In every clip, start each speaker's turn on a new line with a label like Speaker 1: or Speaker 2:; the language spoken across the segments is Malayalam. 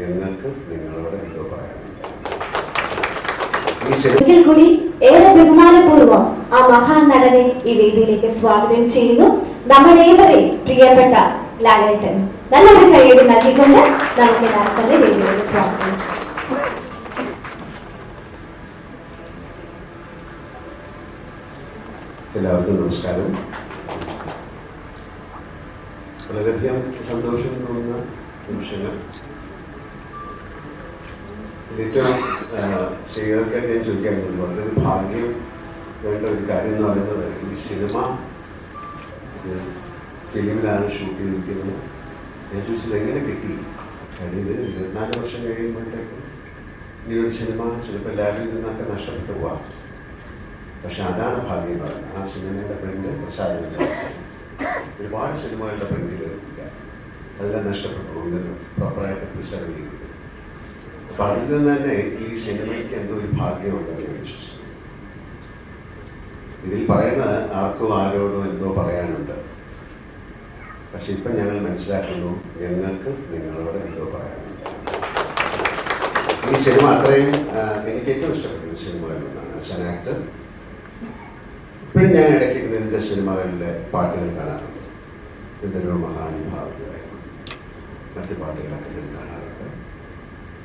Speaker 1: ഞങ്ങൾക്ക് നിങ്ങളോട് എന്തോ
Speaker 2: ഒരിക്കൽ കൂടി ഏറെ ബഹുമാനപൂർവം ആ മഹാൻ നടനെ ഈ വേദിയിലേക്ക് സ്വാഗതം ചെയ്യുന്നു. നമ്മുടെ ഏവരെയും പ്രിയപ്പെട്ട ലാലേട്ടൻ നല്ലൊരു കൈയ്യടി നൽകിക്കൊണ്ട് നമുക്ക് ദാസന്റെ വേദിയിലേക്ക് സ്വാഗതം ചെയ്യാം.
Speaker 1: എല്ലാവർക്കും നമസ്കാരം. വളരെയധികം സന്തോഷം തോന്നുന്ന നിമിഷങ്ങൾ. ഏറ്റവും ചെയ്തൊക്കെയാണ് ഞാൻ ചോദിക്കാറുണ്ട് വളരെ ഭാഗ്യം വേണ്ട ഒരു കാര്യം എന്ന് പറയുന്നത് ഈ സിനിമ ഫിലിമിലാണ് ഷൂട്ട് ചെയ്തിരിക്കുന്നത്. ഞാൻ ചോദിച്ചത് എങ്ങനെ കിട്ടി? കാര്യം ഇതിന് ഇരുപത്തിനാല് വർഷം കഴിയുമ്പോഴത്തേക്കും ഈ ഒരു സിനിമ ചിലപ്പോൾ ലാബിൽ നിന്നൊക്കെ നഷ്ടപ്പെട്ടു പോവാം. പക്ഷെ അതാണ് ഭാഗ്യം എന്ന് പറയുന്നത്. ആ സിനിമയുടെ പ്രിന്റ് പ്രസാദമില്ല ഒരുപാട് സിനിമകളുടെ പ്രിന്റുകൾ ഇല്ല അതെല്ലാം നഷ്ടപ്പെട്ടു ഇതൊരു പ്രോപ്പറായിട്ട് പ്രിസർവ് ചെയ്തിരുന്നു അപ്പൊ അതിൽ നിന്ന് തന്നെ ഈ സിനിമയ്ക്ക് എന്തോ ഒരു ഭാഗ്യമുണ്ടെന്ന് ഞാൻ വിശ്വസിക്കുന്നു. ഇതിൽ പറയുന്നത് ആർക്കും ആരോടും എന്തോ പറയാനുണ്ട്. പക്ഷെ ഇപ്പൊ ഞങ്ങൾ മനസ്സിലാക്കുന്നു ഞങ്ങൾക്ക് നിങ്ങളോട് എന്തോ പറയാനുണ്ട്. ഈ സിനിമ അത്രയും എനിക്ക് ഏറ്റവും ഇഷ്ടപ്പെട്ട സിനിമകളിൽ നിന്നാണ് ആസ് ആൻ ആക്ടർ ഇപ്പോഴും ഞാൻ ഇടയ്ക്ക് ഇതിന്റെ സിനിമകളിലെ പാട്ടുകൾ കാണാറുണ്ട്. ഇതൊരു മഹാനുഭാവികളായിരുന്നു മറ്റു പാട്ടുകളൊക്കെ ഞാൻ കാണാറുണ്ട്.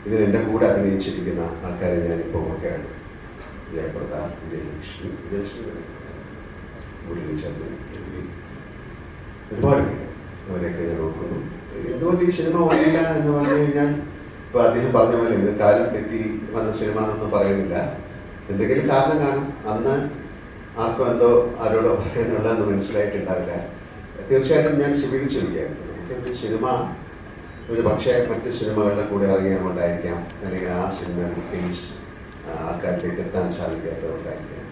Speaker 1: ഇതിൽ എന്റെ കൂടെ അഭിനയിച്ചിരിക്കുന്ന ആൾക്കാരെ ഞാനിപ്പോൾ ഒക്കെയാണ് ജയപ്രതാപ് വിജയലക്ഷ്മി മുരളീചന്ദ്രൻ മുരളി ഒരുപാട് പേര് അവരെയൊക്കെ ഞാൻ ഓർക്കുന്നു. എന്തുകൊണ്ട് ഈ സിനിമ ഓടിയില്ല എന്ന് പറഞ്ഞു കഴിഞ്ഞാൽ ഇപ്പൊ അദ്ദേഹം പറഞ്ഞ പോലെ ഇത് കാലം തെറ്റി വന്ന സിനിമ എന്നൊന്നും പറയുന്നില്ല. എന്തെങ്കിലും കാരണം കാണും. അന്ന് ആർക്കും എന്തോ ആരോടോ പറയാനുള്ളതെന്ന് മനസ്സിലായിട്ടുണ്ടാവില്ല. തീർച്ചയായിട്ടും ഞാൻ സിബിയിൽ ചോദിക്കായിരുന്നു. സിനിമ ഒരു പക്ഷേ മറ്റ് സിനിമകളുടെ കൂടെ ഇറങ്ങിയതുകൊണ്ടായിരിക്കാം അല്ലെങ്കിൽ ആ സിനിമയുടെ ടേസ്റ്റ് ആൾക്കാരിലേക്ക് എത്താൻ സാധിക്കാത്തതുകൊണ്ടായിരിക്കാം.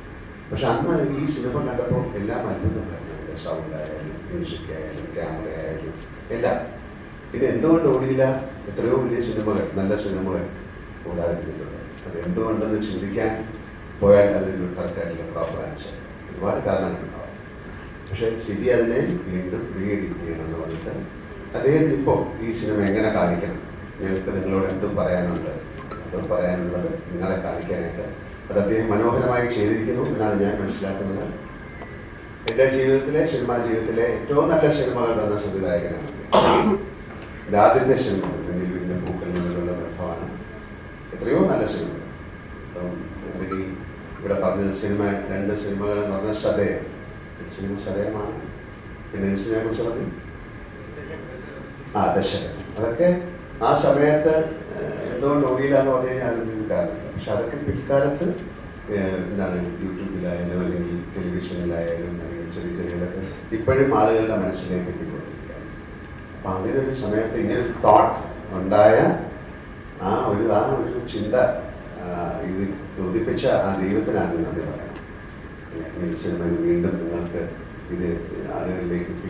Speaker 1: പക്ഷെ അന്ന് ഈ സിനിമ കണ്ടപ്പോൾ എല്ലാം അത്ഭുതമായിരുന്നു അതിന്റെ സൗണ്ട് ആയാലും മ്യൂസിക് ആയാലും ക്യാമറ ആയാലും എല്ലാം. ഇത് എന്തുകൊണ്ട് ഓടിയില്ല? എത്രയോ വലിയ സിനിമകൾ നല്ല സിനിമകൾ ഓടാതിരുന്നിട്ടുണ്ട് അത് എന്തുകൊണ്ടെന്ന് ചിന്തിക്കാൻ പോയാൽ അതിനൊരു കറക്റ്റായിട്ടുള്ള പ്രോപ്പർ ആൻസർ ഒരുപാട് കാരണങ്ങളുണ്ടാവും. പക്ഷേ സിബി അതിനെ വീണ്ടും റീഎഡിറ്റ് ചെയ്യണമെന്ന് പറഞ്ഞിട്ട് അദ്ദേഹത്തിന് ഇപ്പോൾ ഈ സിനിമ എങ്ങനെ കാണിക്കണം? ഞങ്ങൾക്ക് നിങ്ങളോട് എന്തും പറയാനുണ്ട്? എന്തും പറയാനുള്ളത് നിങ്ങളെ കാണിക്കാനായിട്ട്. അത് അദ്ദേഹം മനോഹരമായി ചെയ്തിരിക്കുന്നു എന്നാണ് ഞാൻ മനസ്സിലാക്കുന്നത്. എന്റെ ജീവിതത്തിലെ സിനിമാ ജീവിതത്തിലെ ഏറ്റവും നല്ല സിനിമകൾ തന്ന സംവിധായകനാണ്. എന്റെ ആദ്യത്തെ സിനിമ മുന്നിൽ വീടിന്റെ പൂക്കൾ മുതലുള്ള ബന്ധമാണ്. എത്രയോ നല്ല സിനിമ ഓൾറെഡി ഇവിടെ പറഞ്ഞത് സിനിമ രണ്ട് സിനിമകൾ എന്ന് പറഞ്ഞ സദയം. സിനിമ സദയമാണ്. പിന്നെ സിനിമയെ കുറിച്ച് പറഞ്ഞു? ആ ദശകം അതൊക്കെ ആ സമയത്ത് എന്തുകൊണ്ട് ഓടിയില്ലാന്ന് പറഞ്ഞു കഴിഞ്ഞാൽ അതിനൊരു പക്ഷെ അതൊക്കെ പിൽക്കാലത്ത് എന്താണ് യൂട്യൂബിലായാലും അല്ലെങ്കിൽ ടെലിവിഷനിലായാലും അല്ലെങ്കിൽ ചെറിയ ചെറിയതൊക്കെ ഇപ്പോഴും ആളുകളുടെ മനസ്സിലേക്ക് എത്തിക്കൊണ്ടിരിക്കുകയാണ്. അപ്പം അങ്ങനെ ഒരു സമയത്ത് ഇങ്ങനെ ഒരു തോട്ട് ഉണ്ടായ ആ ഒരു ആ ഒരു ചിന്ത ഇത് തോന്നിപ്പിച്ച ആ ദൈവത്തിന് ആദ്യം നന്ദി ഇങ്ങനെ സിനിമ ഇത് വീണ്ടും നിങ്ങൾക്ക് ഇത് ആളുകളിലേക്ക്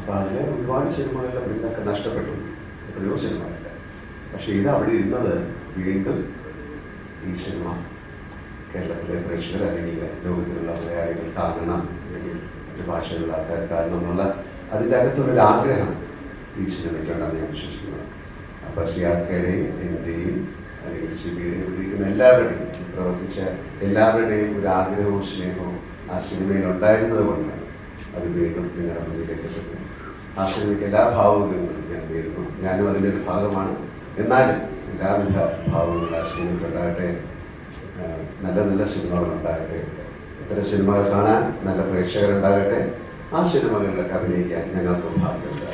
Speaker 1: അപ്പോൾ അതിൽ ഒരുപാട് സിനിമകളുടെ പിന്നൊക്കെ നഷ്ടപ്പെട്ടു. എത്രയോ സിനിമകളില്ല പക്ഷേ ഇത് അവിടെ ഇരുന്നത് വീണ്ടും ഈ സിനിമ കേരളത്തിലെ പ്രേക്ഷകർ അല്ലെങ്കിൽ ലോകത്തിലുള്ള മലയാളികൾ കാരണം അല്ലെങ്കിൽ മറ്റു ഭാഷകളിലുള്ള ആൾക്കാർ കാണണം എന്നുള്ള അതിന്റെ അകത്തുള്ളൊരു ആഗ്രഹം ഈ സിനിമയ്ക്കുണ്ടെന്ന് ഞാൻ വിശ്വസിക്കുന്നു. അപ്പോൾ സിയാർക്കയുടെയും എന്റെയും അല്ലെങ്കിൽ സി ബിയുടെയും വിളിക്കുന്ന എല്ലാവരുടെയും പ്രവർത്തിച്ച എല്ലാവരുടെയും ഒരു ആഗ്രഹവും സ്നേഹവും ആ സിനിമയിൽ ഉണ്ടായിരുന്നത് കൊണ്ടാണ് അത് വീണ്ടും നിങ്ങളുടെ മുന്നിലേക്ക് എത്തുന്നത് ആ സിനിമയ്ക്ക് എല്ലാ ഭാവങ്ങളും ഞാൻ നേരുന്നു ഞാനും അതിന്റെ ഒരു ഭാഗമാണ്. എന്നാലും എല്ലാവിധ ഭാവങ്ങളും ആ ഉണ്ടാകട്ടെ. നല്ല നല്ല സിനിമകൾ ഉണ്ടാകട്ടെ. ഇത്തരം സിനിമകൾ കാണാൻ നല്ല പ്രേക്ഷകരുണ്ടാകട്ടെ. ആ സിനിമകളിലൊക്കെ അഭിനയിക്കാൻ ഞങ്ങൾക്ക് ഭാഗ്യമുണ്ട്.